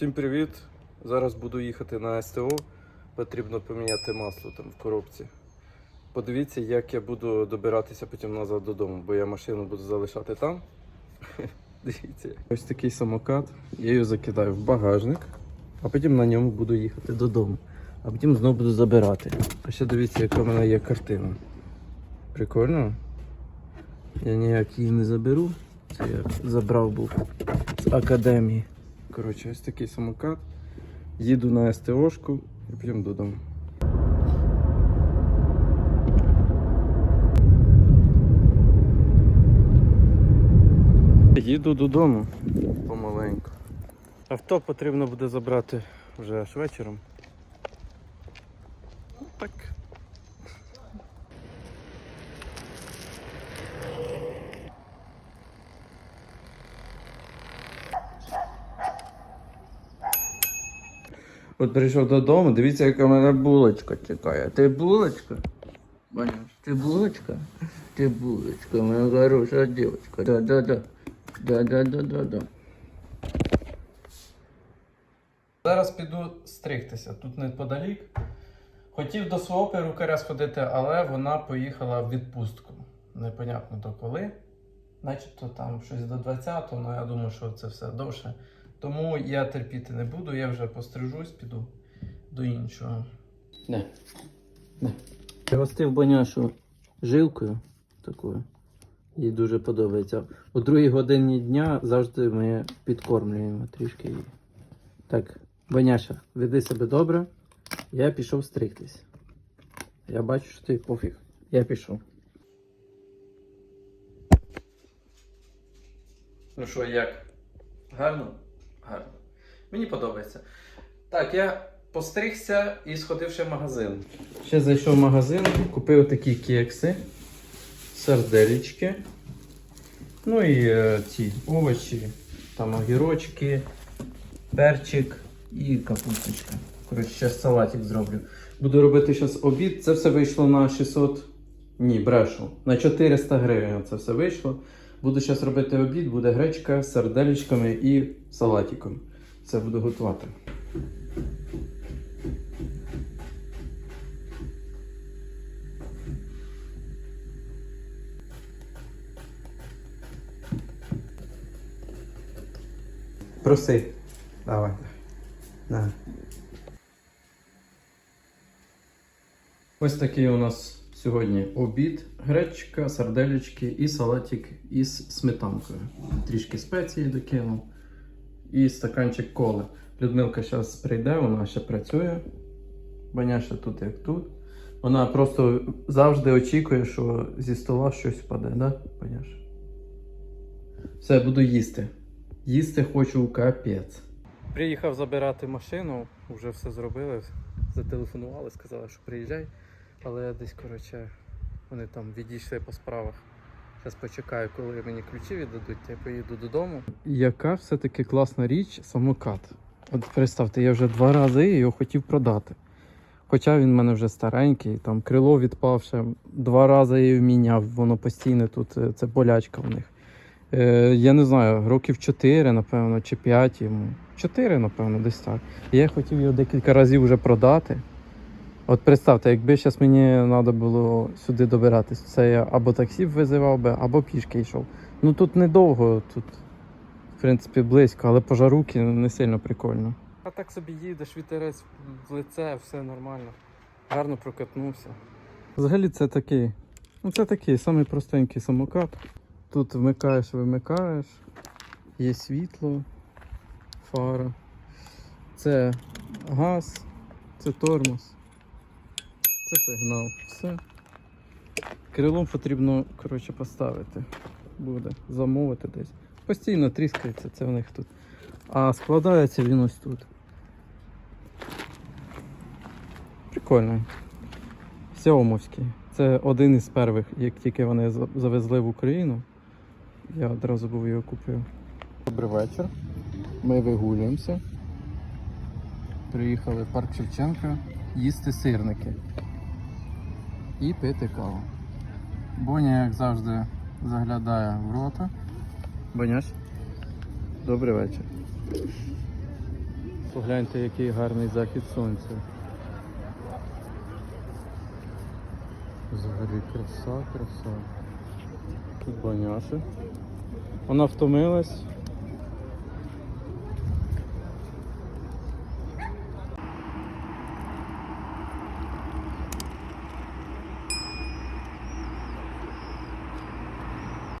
Всім привіт! Зараз буду їхати на СТО. Потрібно поміняти масло там в коробці. Подивіться, як я буду добиратися потім назад додому, бо я машину буду залишати там. Дивіться. Ось такий самокат. Я його закидаю в багажник, а потім на ньому буду їхати додому. А потім знову буду забирати. А ще дивіться, яка в мене є картина. Прикольно? Я ніяк її не заберу. Це я забрав був з академії. Коротше, ось такий самокат. Їду на СТОшку і потім додому. Їду додому помаленьку. Авто потрібно буде забрати вже аж вечором. Так. От прийшов додому, дивіться, яка в мене булочка чекає. Ти булочка? Ваня, ти булочка? Ти булочка, моя хороша дівчинка. Да-да-да. Да-да-да-да-да. Зараз піду стригтися тут неподалік. Хотів до свого перукаря сходити, але вона поїхала в відпустку. Непонятно до коли. Начебто там щось до 20-го, але я думаю, що це все довше. Тому я терпіти не буду, я вже пострижусь, піду до іншого. Не. Не. Пригостив Боняшу жилкою такою. Їй дуже подобається. О другій годині дня завжди ми підкормлюємо трішки її. Так, Боняша, веди себе добре. Я пішов стригтись. Я бачу, що ти пофіг. Я пішов. Ну що, як? Гарно? Гарно. Мені подобається. Так, я постригся і сходив ще в магазин. Ще зайшов в магазин, купив такі кекси, сарделічки. Ну і е, ці овочі, там огірочки, перчик і капусточка. Коротше, зараз салатик зроблю. Буду робити зараз обід. Це все вийшло на 600. Ні, брешу. На 400 гривень це все вийшло. Буду зараз робити обід, буде гречка з сарделічками і салатиком. Це буду готувати. Проси. Давай. На. Ось такий у нас сьогодні обід. Гречка, сарделечки і салатик із сметанкою. Трішки спеції докинув. І стаканчик коли. Людмилка зараз прийде, вона ще працює. Баняша тут як тут. Вона просто завжди очікує, що зі стола щось впаде, да, Баняша? Все, буду їсти. Їсти хочу капець. Приїхав забирати машину, вже все зробили. Зателефонували, сказали, що приїжджай. Але я десь, коротше, вони там відійшли по справах. Зараз почекаю, коли мені ключі віддадуть, я поїду додому. Яка все-таки класна річ самокат. От представте, я вже два рази його хотів продати. Хоча він в мене вже старенький, там крило відпавше, два рази я його міняв, воно постійно тут, е, це болячка в них. Е, я не знаю, років 4, напевно, чи 5 йому. 4, напевно, десь так. Я хотів його декілька разів вже продати. От представте, якби зараз мені треба було сюди добиратись, це я або таксі визивав би, або пішки йшов. Ну тут недовго, тут, в принципі, близько, але по жаруки не сильно прикольно. А так собі їдеш, вітерець в лице, все нормально. Гарно прокатнувся. Взагалі це такий. Ну це такий самий простенький самокат. Тут вмикаєш, вимикаєш, є світло, фара. Це газ, це тормоз. Це сигнал. Все. Крилом потрібно коротше, поставити. Буде замовити десь. Постійно тріскається, це в них тут. А складається він ось тут. Прикольно. Сяомовський. Це один із перших, як тільки вони завезли в Україну. Я одразу був його купив. Добрий вечір. Ми вигулюємося. Приїхали в парк Шевченка їсти сирники і пити каву. Боня, як завжди, заглядає в рота. Боняш, добрий вечір. Погляньте, який гарний захід сонця. Взагалі краса, краса. Тут баняши. Вона втомилась,